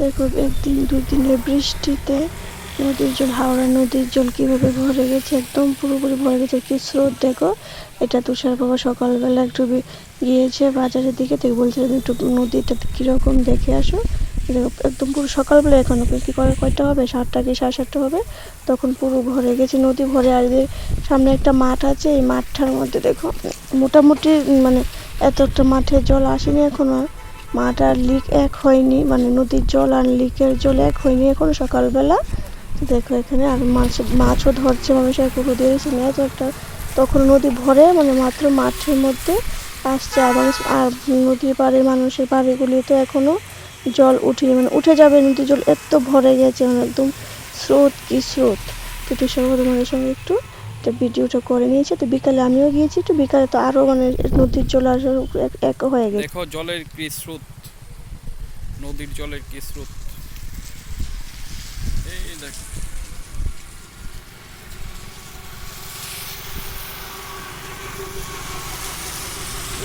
দেখো, একদিন দুই দিনের বৃষ্টিতে নদীর জল, হাওড়া নদীর জল কীভাবে ভরে গেছে, একদম পুরোপুরি ভরে গেছে। কি স্রোত দেখো, এটা তুষার বাবা সকালবেলা একটু গিয়েছে বাজারের দিকে থেকে বলছে যে একটু নদীটা কীরকম দেখে আসো। একদম পুরো সকালবেলা এখন, কি করে কয়টা হবে? সাতটা কি সাড়ে সাতটা হবে? তখন পুরো ভরে গেছে, নদী ভরে আর সামনে একটা মাঠ আছে, এই মাঠটার মধ্যে দেখো, মোটামুটি মানে এত একটা মাঠে জল আসেনি এখনও। মাঠ আর লিক এক হয়নি মানে নদীর জল আর লিকের জল এক হয়নি এখন সকালবেলা। দেখো এখানে আর মাছ, মাছও ধরছে, মানুষ আর পুরো দিয়েছে নেয় একটা তখন নদী ভরে মানে মাত্র মাঠের মধ্যে আসছে। আবার আর নদীর পাড়ের মানুষের বাড়িগুলি তো এখনও জল উঠেনি। মানে উঠে যাবে নদীর জল এত ভরে গেছে মানে একদম স্রোত কি স্রোত। তো তুষার তোমাদের সঙ্গে একটু তো ভিডিওটা করে নিয়েছে, তো বিকালে আমিও গিয়েছি, তো বিকালে তো আরও মানে নদীর জল এক- এক হয়ে গেছে। দেখো, জলের কি স্রোত? নদীর জলের কি স্রোত? এই দেখো।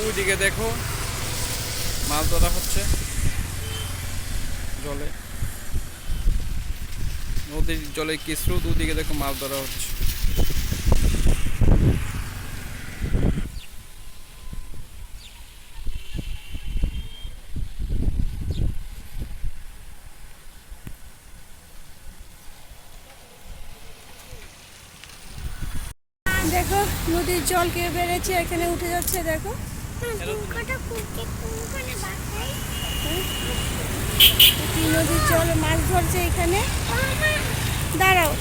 ওইদিকে দেখো, মাছ ধরা হচ্ছে জলে। নদীর জলে কি স্রোত? ওদিকে দেখো মাছ ধরা হচ্ছে। দেখো নদীর জল কে বেড়েছে এখানে উঠে যাচ্ছে দেখো। নদীর জল মাছ ধরছে এখানে। দাঁড়াও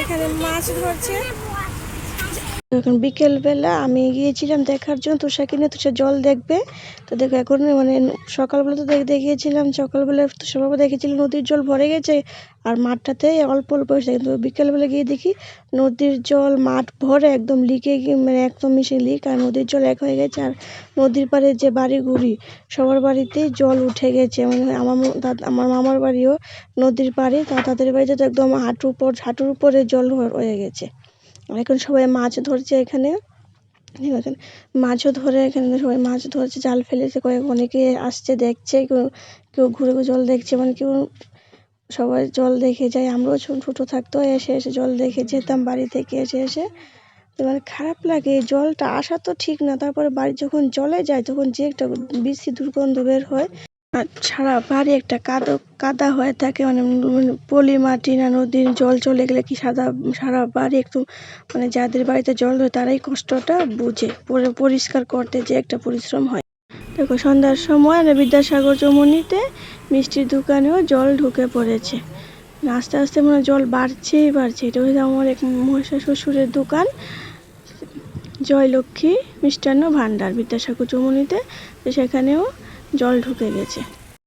এখানে মাছ ধরছে। এখন বিকেল বেলা আমি গিয়েছিলাম দেখার জন্য তুষার কিনে তুষার জল দেখবে। তো দেখো এখন মানে সকালবেলা তো দেখ- দেখিয়েছিলাম, সকালবেলা তুষার বাবা দেখেছিলাম নদীর জল ভরে গেছে আর মাঠটাতে অল্প অল্প এসে কিন্তু বিকেলবেলা গিয়ে দেখি নদীর জল মাঠ ভরে একদম লিকে মানে একদম মিশে লিক আর নদীর জল এক হয়ে গেছে। আর নদীর পাড়ে যে বাড়িগুলি সবার বাড়িতেই জল উঠে গেছে। মানে আমার আমার মামার বাড়িও নদীর পাড়ে, তা তাদের বাড়িতে তো একদম হাঁটু উপর হাঁটুর উপরে জল হয়ে- গেছে। এখন সবাই মাছ ধরছে এখানে। দেখো এখানে মাছও ধরে এখানে সবাই মাছ ধরছে, জাল ফেলেছে, কয়েক অনেকে আসছে, দেখছে, কেউ কেউ ঘুরে জল দেখছে মানে কেউ সবাই জল দেখে যায়। আমরাও ছোট থাকতো এসে এসে জল দেখে যেতাম বাড়ি থেকে এসে এসে। তো মানে খারাপ লাগে জলটা আসা তো ঠিক না, তারপরে বাড়ি যখন জলে যায়, তখন যে একটা বিশ্রী দুর্গন্ধ বের হয়। সারা বাড়ি একটা কাদো, কাদা হয়ে থাকে মানে পলি মাটি না নদীর জল চলে গেলে কি সাদা, সারা বাড়ি একটু মানে যাদের বাড়িতে জল হয় তারাই কষ্টটা বুঝে, পরে, পরিষ্কার করতে যে একটা পরিশ্রম হয়। দেখো সন্ধ্যার সময় বিদ্যাসাগর চমনিতে মিষ্টির দোকানেও জল ঢুকে পড়েছে। আস্তে আস্তে মনে জল বাড়ছেই বাড়ছে। এটা হচ্ছে আমার এক মহাশয় শ্বশুরের দোকান, জয়লক্ষ্মী মিষ্টান্ন ভাণ্ডার, বিদ্যাসাগর চমনিতে সেখানেও জল ঢুকে গেছে।